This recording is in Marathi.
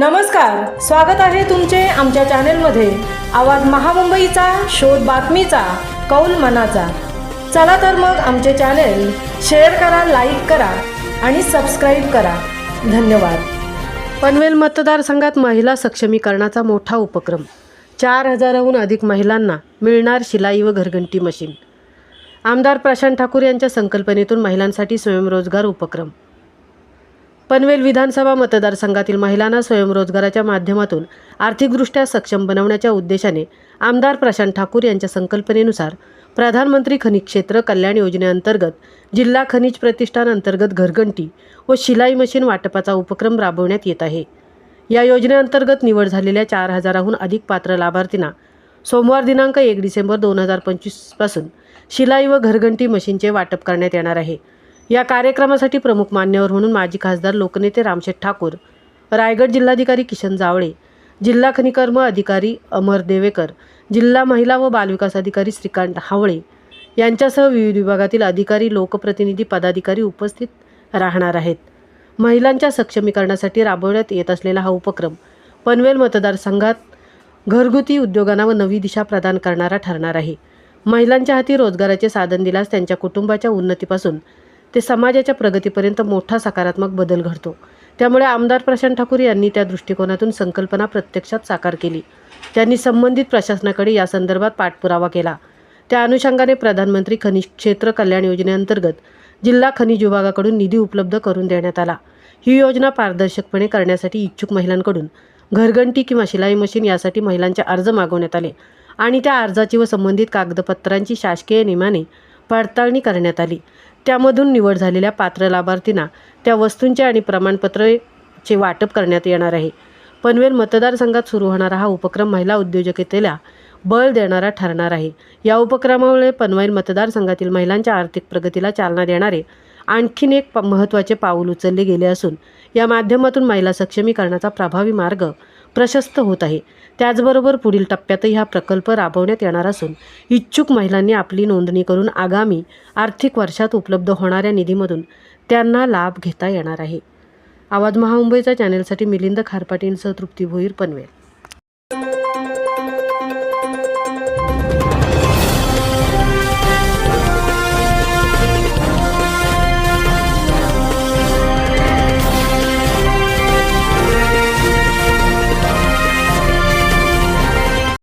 नमस्कार स्वागत आहे तुमचे आमच्या चॅनेलमध्ये. आवाज महामुंबईचा शोध बातमीचा कौल मनाचा. चला तर मग आमचे चॅनेल शेअर करा लाईक करा आणि सबस्क्राईब करा. धन्यवाद. पनवेल मतदारसंघात महिला सक्षमीकरणाचा मोठा उपक्रम. चार हजाराहून अधिक महिलांना मिळणार शिलाई व घरघंटी मशीन. आमदार प्रशांत ठाकूर यांच्या संकल्पनेतून महिलांसाठी स्वयंरोजगार उपक्रम. पनवेल विधानसभा मतदारसंघातील महिलांना स्वयंरोजगाराच्या माध्यमातून आर्थिकदृष्ट्या सक्षम बनवण्याच्या उद्देशाने आमदार प्रशांत ठाकूर यांच्या संकल्पनेनुसार प्रधानमंत्री खनिज क्षेत्र कल्याण योजनेअंतर्गत जिल्हा खनिज प्रतिष्ठान अंतर्गत घरघंटी व शिलाई मशीन वाटपाचा उपक्रम राबवण्यात येत आहे. या योजनेअंतर्गत निवड झालेल्या चार हजाराहून अधिक पात्र लाभार्थींना सोमवार दिनांक एक डिसेंबर दोन हजार पंचवीसपासून शिलाई व घरघंटी मशीनचे वाटप करण्यात येणार आहे. या कार्यक्रमासाठी प्रमुख मान्यवर म्हणून माजी खासदार लोकनेते रामशेठ ठाकूर रायगड जिल्हाधिकारी किशन जावळे जिल्हा खनिकर्म अधिकारी अमर देवेकर जिल्हा महिला व बालविकास अधिकारी श्रीकांत हावळे यांच्यासह विविध विभागातील अधिकारी लोकप्रतिनिधी पदाधिकारी उपस्थित राहणार आहेत. महिलांच्या सक्षमीकरणासाठी राबवण्यात येत असलेला हा उपक्रम पनवेल मतदारसंघात घरगुती उद्योगांना व नवी दिशा प्रदान करणारा ठरणार आहे. महिलांच्या हाती रोजगाराचे साधन दिल्यास त्यांच्या कुटुंबाच्या उन्नतीपासून ते समाजाच्या प्रगतीपर्यंत मोठा सकारात्मक बदल घडतो. त्यामुळे आमदार प्रशांत ठाकूर यांनी त्या दृष्टिकोनातून संकल्पना प्रत्यक्षात साकार केली. त्यांनी संबंधित प्रशासनाकडे या संदर्भात पाठपुरावा केला. त्या अनुषंगाने प्रधानमंत्री खनिज क्षेत्र कल्याण योजनेअंतर्गत जिल्हा खनिज विभागाकडून निधी उपलब्ध करून देण्यात आला. ही योजना पारदर्शकपणे करण्यासाठी इच्छुक महिलांकडून घरघंटी किंवा शिलाई मशीन यासाठी महिलांचे अर्ज मागवण्यात आले आणि त्या अर्जाची व संबंधित कागदपत्रांची शासकीय नियमाने पडताळणी करण्यात आली. त्यामधून निवड झालेल्या पात्र लाभार्थींना त्या वस्तूंचे आणि प्रमाणपत्रचे वाटप करण्यात येणार आहे. पनवेल मतदारसंघात सुरू होणारा हा उपक्रम महिला उद्योजकतेला बळ देणारा ठरणार आहे. या उपक्रमामुळे पनवेल मतदारसंघातील महिलांच्या आर्थिक प्रगतीला चालना देणारे आणखीन एक महत्त्वाचे पाऊल उचलले गेले असून या माध्यमातून महिला सक्षमीकरणाचा प्रभावी मार्ग प्रशस्त होत आहे. त्याचबरोबर पुढील टप्प्यातही हा प्रकल्प राबवण्यात येणार असून इच्छुक महिलांनी आपली नोंदणी करून आगामी आर्थिक वर्षात उपलब्ध होणाऱ्या निधीमधून त्यांना लाभ घेता येणार आहे. आवाज महामुंबईच्या चॅनेलसाठी मिलिंद खारपाटींसह तृप्ती भोईर पनवेल.